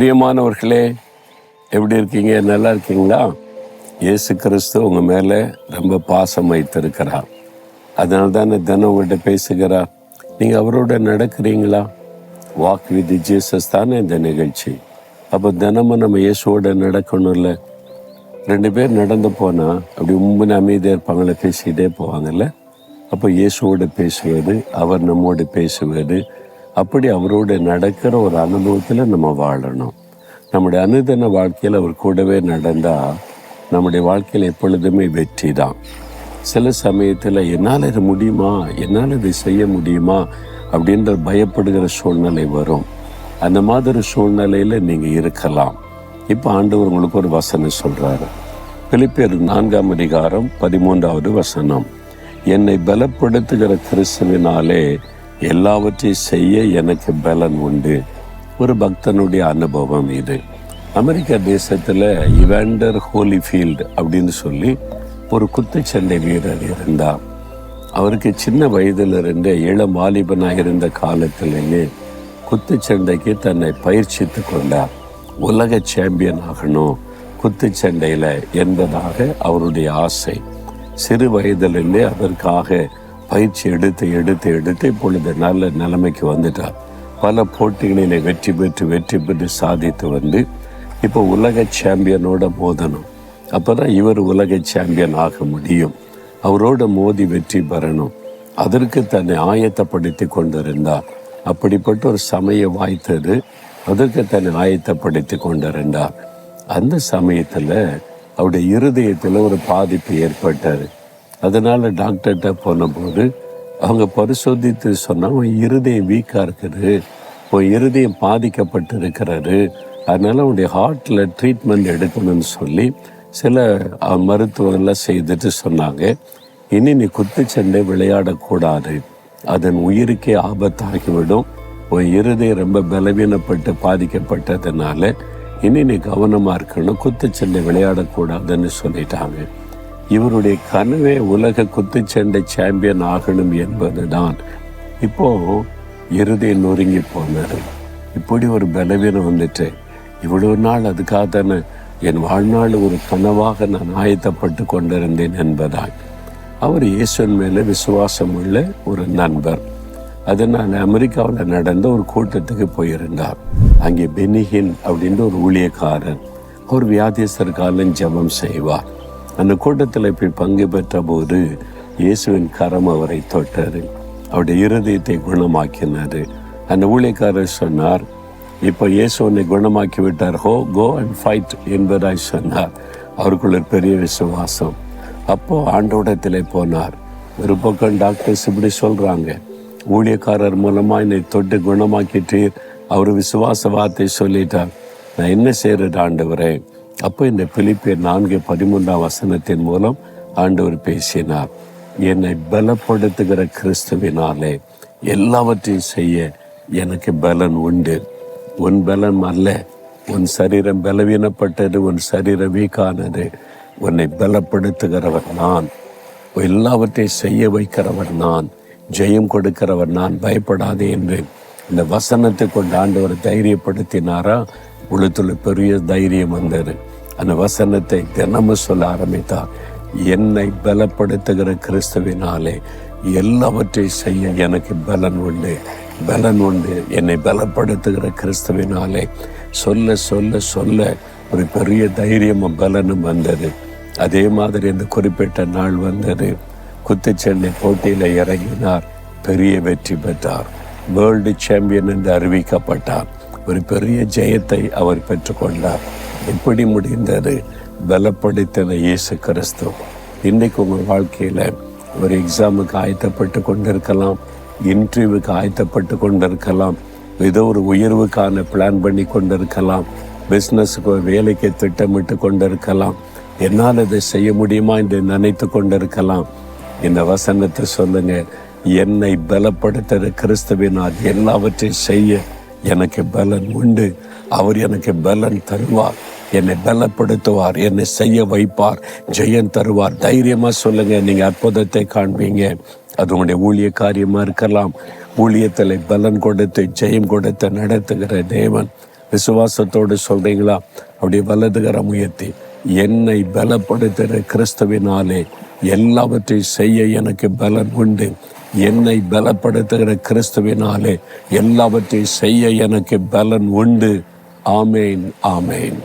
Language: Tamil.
பிரியமானவர்களே எப்படி இருக்கீங்க? நல்லா இருக்கீங்களா? இயேசு கிறிஸ்து உங்கள் மேலே ரொம்ப பாசம் வைத்திருக்கிறார். அதனால தான் தினம் உங்கள்கிட்ட பேசுகிறார். நீங்கள் அவரோட நடக்கிறீங்களா? வாக் வித் ஜீசஸ் தானே இந்த நிகழ்ச்சி. அப்போ தினமும் நம்ம இயேசுவோட நடக்கணும்ல? ரெண்டு பேர் நடந்து போனால் அப்படி உண்மையான அமைதியாக இருப்பாங்களே பேசிக்கிட்டே போவாங்கல்ல? அப்போ இயேசுவோடு பேசுவது அவர் நம்மோடு பேசுவது அப்படி அவரோடு நடக்கிற ஒரு அனுபவத்தில் நம்ம வாழணும். நம்முடைய அனுதின வாழ்க்கையில் அவர் கூடவே நடந்தால் நம்முடைய வாழ்க்கையில் எப்பொழுதுமே வெற்றி தான். சில சமயத்தில் என்னால் இது முடியுமா? என்னால் இதை செய்ய முடியுமா? அப்படின்ற பயப்படுகிற சூழ்நிலை வரும். அந்த மாதிரி சூழ்நிலையில் நீங்கள் இருக்கலாம். இப்போ ஆண்டவர் உங்களுக்கு ஒரு வசனம் சொல்கிறாரு பிலிப்பியர் நான்காம் அதிகாரம் பதிமூன்றாவது வசனம். என்னை பலப்படுத்துகிற கிறிஸ்துவினாலே எல்லாவற்றையும் செய்ய எனக்கு பலன் உண்டு. ஒரு பக்தனுடைய அனுபவம் இது. அமெரிக்கா தேசத்தில் இவாண்டர் ஹோலிஃபீல்டு அப்படின்னு சொல்லி ஒரு குத்துச்சண்டை வீரர் இருந்தார். அவருக்கு சின்ன வயதிலிருந்தே இளம் வாலிபனாக இருந்த காலத்திலேயே குத்துச்சண்டைக்கு தன்னை பயிற்சித்து கொண்டார். உலக சாம்பியன் ஆகணும் குத்துச்சண்டையில் என்பதாக அவருடைய ஆசை. சிறு வயதிலிருந்தே அதற்காக பயிற்சி எடுத்து எடுத்து எடுத்து இப்பொழுது நல்ல நிலைமைக்கு வந்துட்டார் பல போட்டிகளில் வெற்றி பெற்று வெற்றி பெற்று சாதித்து வந்து இப்போ உலக சாம்பியனோட மோதணும். அப்போ தான் இவர் உலக சாம்பியன் ஆக முடியும். அவரோட மோதி வெற்றி பெறணும். அதற்கு தன்னை ஆயத்தப்படுத்தி கொண்டிருந்தார். அப்படிப்பட்ட ஒரு சமய வாய்த்தது அதற்கு தன்னை ஆயத்தப்படுத்தி கொண்டிருந்தார். அந்த சமயத்தில் அவருடைய இருதயத்தில் ஒரு பாதிப்பு ஏற்பட்டார் அதனால் டாக்டர்கிட்ட போனபோது அவங்க பரிசோதித்து சொன்னால் உன் இருதயம் வீக்காக இருக்குது. உன் இருதயம் பாதிக்கப்பட்டு இருக்கிறாரு அதனால் உன்னுடைய ஹார்ட்டில் ட்ரீட்மெண்ட் எடுக்கணும்னு சொல்லி சில மருத்துவங்கள்லாம் செய்துட்டு சொன்னாங்க. இனி நீ குத்துச்சண்டை விளையாடக்கூடாது. அதன் உயிருக்கே ஆபத்தாகிவிடும். உன் இருதயம் ரொம்ப பலவீனப்பட்டு பாதிக்கப்பட்டதுனால இனி நீ கவனமாக இருக்கணும். குத்துச்சண்டை விளையாடக்கூடாதுன்னு சொல்லிட்டாங்க. இவருடைய கனவே உலக குத்துச்சண்டை சாம்பியன் ஆகணும் என்பதுதான். இப்போ இருதயம் நொறுங்கி போனார் இப்படி ஒரு பலவீனம் வந்துட்டு இவ்வளவு நாள் அதுக்காக தானே என் வாழ்நாள் ஒரு கனவாக நான் ஆயத்தப்பட்டு கொண்டிருந்தேன் என்பதால் அவர் இயேசுவன் மேலே விசுவாசம் உள்ள ஒரு நண்பர். அதனால் அமெரிக்காவில் நடந்த ஒரு கூட்டத்துக்கு போயிருந்தார். அங்கே பெனிஹின் அப்படின்ற ஒரு ஊழியக்காரன் அவர் வியாதியஸ்தர்காலம் ஜெபம் செய்வார். அந்த கூட்டத்தில் போய் பங்கு பெற்ற போது இயேசுவின் கரம் அவரை தொட்டார் அவருடைய இருதயத்தை குணமாக்கினாரு அந்த ஊழியக்காரர் சொன்னார் இப்போ இயேசு உன்னை குணமாக்கி விட்டார். ஹோ கோ அண்ட் ஃபைட் என்பதாய் சொன்னார். அவருக்குள்ள பெரிய விசுவாசம். அப்போ ஆண்டோடத்திலே போனார். ஒரு பக்கம் டாக்டர்ஸ் இப்படி சொல்கிறாங்க ஊழியக்காரர் மூலமாக என்னை தொட்டு குணமாக்கிட்டு அவர் விசுவாச வார்த்தை சொல்லிட்டார் நான் என்ன செய்கிறது ஆண்டவரே? அப்போ இந்த பிலிப்பியர் நான்கு பதிமூன்றாம் வசனத்தின் மூலம் ஆண்டவர் பேசினார் என்னை பலப்படுத்துகிற கிறிஸ்துவினாலே எல்லாவற்றையும் செய்ய எனக்கு பலன் உண்டு. உன் பலன் அல்ல உன் சரீரம் பலவீனப்பட்டது உன் சரீரம் வீக்கானது. உன்னை பலப்படுத்துகிறவர் நான். எல்லாவற்றையும் செய்ய வைக்கிறவர் நான். ஜெயம் கொடுக்கிறவர் நான். பயப்படாதே என்று இந்த வசனத்தை கொண்டு ஆண்டவர் தைரியப்படுத்தினாரா? உள்ளத்துல பெரிய தைரியம் வந்தது. அந்த வசனத்தை தினமும் சொல்ல ஆரம்பித்தார். என்னை பலப்படுத்துகிற கிறிஸ்துவினாலே எல்லாவற்றையும் செய்ய எனக்கு பலன் உண்டு. பலன் உண்டு. என்னை பலப்படுத்துகிற கிறிஸ்துவினாலே. சொல்ல சொல்ல சொல்ல ஒரு பெரிய தைரியமும் பலனும் வந்தது. அதே மாதிரி இந்த குறிப்பிட்ட நாள் வந்தது. குத்துச்சண்டை போட்டியில் இறங்கினார். பெரிய வெற்றி பெற்றார். வேர்ல்டு சாம்பியன் என்று அறிவிக்கப்பட்டார். ஒரு பெரிய ஜெயத்தை அவர் பெற்றுக்கொண்டார். எப்படி முடிந்தது. பலப்படுத்தின இயேசு கிறிஸ்து. இன்றைக்கு உங்கள் வாழ்க்கையில் ஒரு எக்ஸாமுக்கு ஆயத்தப்பட்டு கொண்டிருக்கலாம். இன்டர்வியூவுக்கு ஆயத்தப்பட்டு கொண்டிருக்கலாம். ஏதோ ஒரு உயர்வுக்கான பிளான் பண்ணி கொண்டிருக்கலாம். பிஸ்னஸுக்கு வேலைக்கு திட்டமிட்டு கொண்டிருக்கலாம். என்னால் இதை செய்ய முடியுமா என்று நினைத்து கொண்டிருக்கலாம். இந்த வசனத்தை சொல்லுங்க. என்னை பலப்படுத்துகிற கிறிஸ்துவினால் எல்லாவற்றையும் செய்ய எனக்கு பலன் உண்டு. அவர் எனக்கு பலன் தருவார். என்னை பலப்படுத்துவார். என்னை செய்ய வைப்பார். ஜெயம் தருவார். தைரியமாக சொல்லுங்க. நீங்கள் அற்புதத்தை காண்பீங்க. அது உங்களுடைய ஊழிய காரியமாக இருக்கலாம். ஊழியத்தில் பலன் கொடுத்து ஜெயம் கொடுத்து நடத்துகிற தேவன். விசுவாசத்தோடு சொல்கிறீங்களா அப்படியே வலதுகரம் முயற்சி என்னை பலப்படுத்துகிற கிறிஸ்துவினாலே எல்லாவற்றையும் செய்ய எனக்கு பலன் உண்டு. என்னை பலப்படுத்துகிற கிறிஸ்துவினாலே எல்லாவற்றையும் செய்ய எனக்கு பலன் உண்டு. ஆமேன் ஆமேன்.